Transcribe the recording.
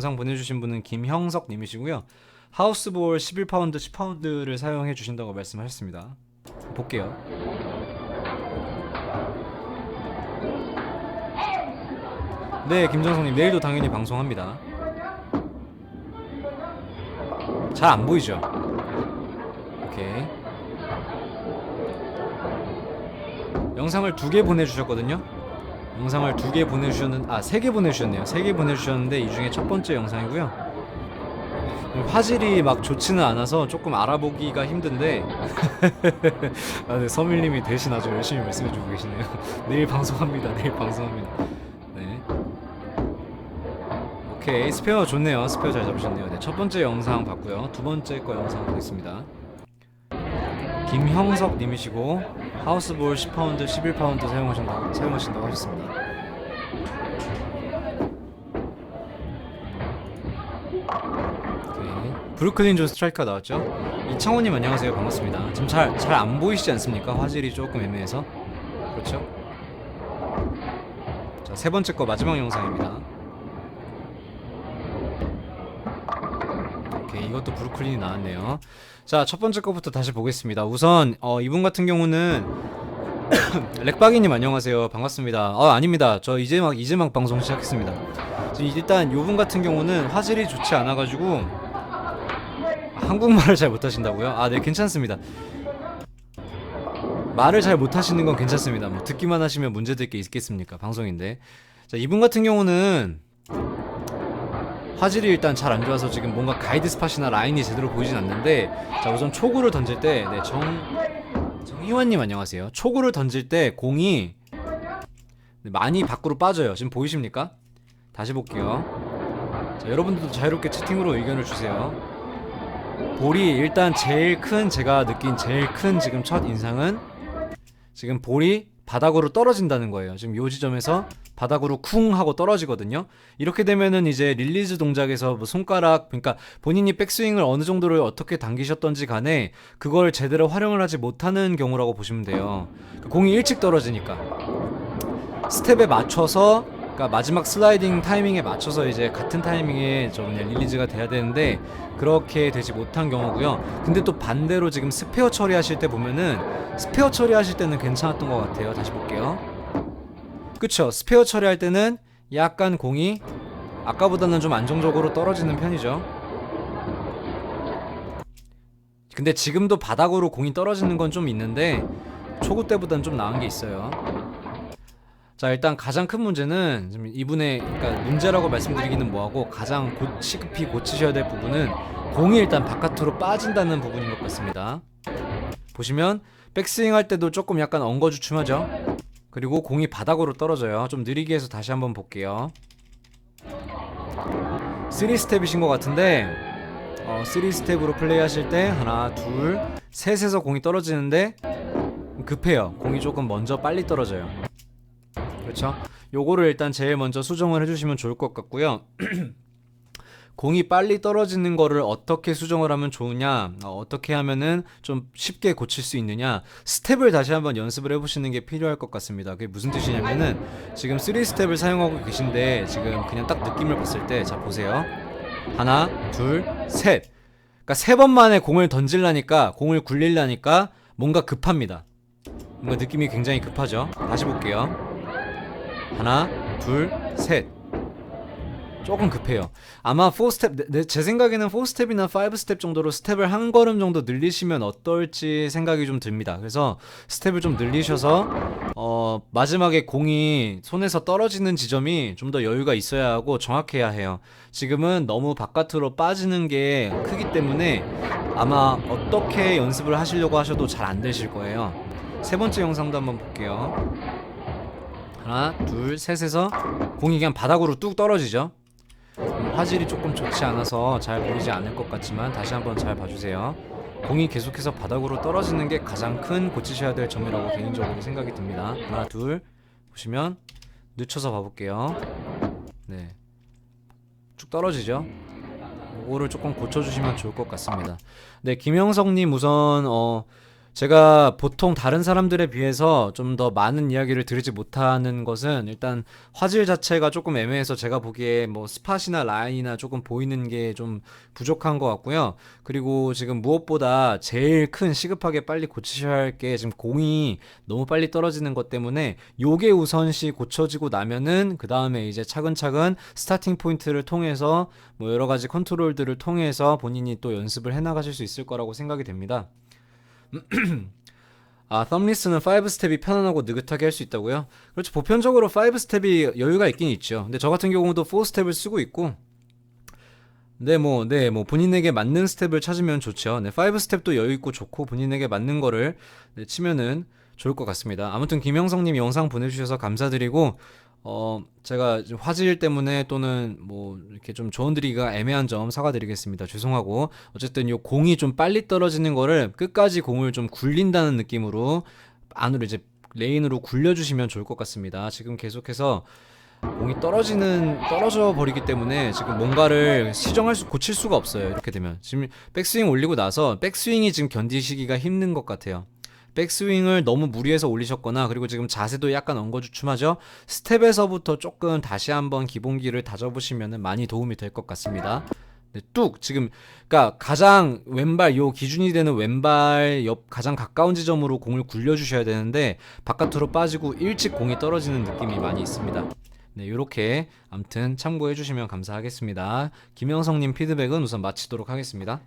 영상 보내주신 분은 김형석님이시고요. 하우스볼 11파운드 10파운드를 사용해 주신다고 말씀하셨습니다. 볼게요. 네, 김정성님 내일도 당연히 방송합니다. 잘 안 보이죠? 오케이. 영상을 두 개 보내주셨거든요. 영상을 두 개 보내주셨는 아 세 개 보내주셨네요. 세 개 보내주셨는데 이 중에 첫 번째 영상이고요. 화질이 막 좋지는 않아서 조금 알아보기가 힘든데 아, 네, 서밀님이 대신 아주 열심히 말씀해주고 계시네요. 내일 방송합니다. 내일 방송합니다. 네. 오케이 스페어 좋네요. 스페어 잘 잡으셨네요. 네, 첫 번째 영상 봤고요. 두 번째 거 영상 보겠습니다. 김형석 님이시고 하우스볼 10파운드, 11파운드 사용하신다고 사용하신다고 하셨습니다. 오케이. 브루클린 존 스트라이커 나왔죠? 이창호 님 안녕하세요. 반갑습니다. 지금 잘 잘 안 보이시지 않습니까? 화질이 조금 애매해서. 그렇죠? 자, 세 번째 거 마지막 영상입니다. 오케 이, 이것도 브루클린이 나왔네요. 자, 첫 번째 거부터 다시 보겠습니다. 우선 어, 이분 같은 경우는 렉바기님 안녕하세요. 반갑습니다. 어, 아닙니다. 저 이제 막 이제 막 방송 시작했습니다. 일단 요분 같은 경우는 화질이 좋지 않아가지고 한국말을 잘 못하신다고요? 아, 네, 괜찮습니다. 말을 잘 못하시는 건 괜찮습니다. 뭐 듣기만 하시면 문제될 게 있겠습니까? 방송인데. 자, 이분 같은 경우는 화질이 일단 잘 안 좋아서 지금 뭔가 가이드 스팟이나 라인이 제대로 보이진 않는데 자 우선 초구를 던질 때 네, 정 정희환님 안녕하세요. 초구를 던질 때 공이 네, 많이 밖으로 빠져요. 지금 보이십니까? 다시 볼게요. 자 여러분들도 자유롭게 채팅으로 의견을 주세요. 볼이 일단 제일 큰 제가 느낀 제일 큰 지금 첫 인상은 지금 볼이 바닥으로 떨어진다는 거예요. 지금 요 지점에서 바닥으로 쿵 하고 떨어지거든요. 이렇게 되면은 이제 릴리즈 동작에서 뭐 손가락 그러니까 본인이 백스윙을 어느 정도를 어떻게 당기셨던지 간에 그걸 제대로 활용을 하지 못하는 경우라고 보시면 돼요. 그 공이 일찍 떨어지니까 스텝에 맞춰서 그러니까 마지막 슬라이딩 타이밍에 맞춰서 이제 같은 타이밍에 좀 릴리즈가 돼야 되는데 그렇게 되지 못한 경우고요. 근데 또 반대로 지금 스페어 처리하실 때 보면은 스페어 처리하실 때는 괜찮았던 것 같아요. 다시 볼게요. 그쵸. 스페어 처리할 때는 약간 공이 아까보다는 좀 안정적으로 떨어지는 편이죠. 근데 지금도 바닥으로 공이 떨어지는 건 좀 있는데 초구 때보다는 좀 나은 게 있어요. 자 일단 가장 큰 문제는 이분의 그러니까 문제라고 말씀드리기는 뭐하고 가장 고, 시급히 고치셔야 될 부분은 공이 일단 바깥으로 빠진다는 부분인 것 같습니다. 보시면 백스윙 할 때도 조금 약간 엉거주춤하죠 그리고 공이 바닥으로 떨어져요. 좀 느리게 해서 다시 한번 볼게요. 3스텝이신 것 같은데 어, 3스텝으로 플레이하실 때 하나, 둘, 셋에서 공이 떨어지는데 급해요. 공이 조금 먼저 빨리 떨어져요. 그렇죠? 요거를 일단 제일 먼저 수정을 해주시면 좋을 것 같고요. 공이 빨리 떨어지는 거를 어떻게 수정을 하면 좋으냐, 어, 떻게 하면은 좀 쉽게 고칠 수 있느냐, 스텝을 다시 한번 연습을 해보시는 게 필요할 것 같습니다. 그게 무슨 뜻이냐면은 지금 3스텝을 사용하고 계신데 지금 그냥 딱 느낌을 봤을 때, 자, 보세요. 하나, 둘, 셋. 그러니까 세 번 만에 공을 던질라니까, 공을 굴리려니까 뭔가 급합니다. 뭔가 느낌이 굉장히 급하죠. 다시 볼게요. 하나, 둘, 셋. 조금 급해요. 아마 4스텝 내, 내, 제 생각에는 4스텝이나 5스텝 정도로 스텝을 한 걸음 정도 늘리시면 어떨지 생각이 좀 듭니다. 그래서 스텝을 좀 늘리셔서 어, 마지막에 공이 손에서 떨어지는 지점이 좀 더 여유가 있어야 하고 정확해야 해요. 지금은 너무 바깥으로 빠지는 게 크기 때문에 아마 어떻게 연습을 하시려고 하셔도 잘 안 되실 거예요. 세 번째 영상도 한번 볼게요. 하나, 둘, 셋에서 공이 그냥 바닥으로 뚝 떨어지죠. 화질이 조금 좋지 않아서 잘 보이지 않을 것 같지만 다시 한번 잘 봐주세요. 공이 계속해서 바닥으로 떨어지는 게 가장 큰 고치셔야 될 점이라고 개인적으로 생각이 듭니다. 하나, 둘 보시면 늦춰서 봐볼게요. 네, 쭉 떨어지죠. 이거를 조금 고쳐주시면 좋을 것 같습니다. 네, 김영석님 우선 어 제가 보통 다른 사람들에 비해서 좀 더 많은 이야기를 들으지 못하는 것은 일단 화질 자체가 조금 애매해서 제가 보기에 뭐 스팟이나 라인이나 조금 보이는 게 좀 부족한 것 같고요. 그리고 지금 무엇보다 제일 큰 시급하게 빨리 고치셔야 할 게 지금 공이 너무 빨리 떨어지는 것 때문에 요게 우선시 고쳐지고 나면은 그 다음에 이제 차근차근 스타팅 포인트를 통해서 뭐 여러 가지 컨트롤들을 통해서 본인이 또 연습을 해 나가실 수 있을 거라고 생각이 됩니다. 아, 썸리스는 5스텝이 편안하고 느긋하게 할 수 있다고요? 그렇죠. 보편적으로 5스텝이 여유가 있긴 있죠. 근데 저 같은 경우도 4스텝을 쓰고 있고 네, 뭐, 네, 뭐, 본인에게 맞는 스텝을 찾으면 좋죠. 네, 5스텝도 여유 있고 좋고, 본인에게 맞는 거를 네, 치면은 좋을 것 같습니다. 아무튼, 김영성님 영상 보내주셔서 감사드리고, 어, 제가 좀 화질 때문에 또는 뭐, 이렇게 좀 조언 드리기가 애매한 점 사과드리겠습니다. 죄송하고, 어쨌든 요 공이 좀 빨리 떨어지는 거를 끝까지 공을 좀 굴린다는 느낌으로 안으로 이제 레인으로 굴려주시면 좋을 것 같습니다. 지금 계속해서 공이 떨어지는 떨어져 버리기 때문에 지금 뭔가를 시정할 수 고칠 수가 없어요. 이렇게 되면 지금 백스윙 올리고 나서 백스윙이 지금 견디시기가 힘든 것 같아요. 백스윙을 너무 무리해서 올리셨거나 그리고 지금 자세도 약간 엉거주춤하죠. 스텝에서부터 조금 다시 한번 기본기를 다져보시면 많이 도움이 될 것 같습니다. 네, 뚝 지금 그러니까 가장 왼발 요 기준이 되는 왼발 옆 가장 가까운 지점으로 공을 굴려 주셔야 되는데 바깥으로 빠지고 일찍 공이 떨어지는 느낌이 많이 있습니다. 네, 요렇게 아무튼 참고해 주시면 감사하겠습니다. 김영성님 피드백은 우선 마치도록 하겠습니다.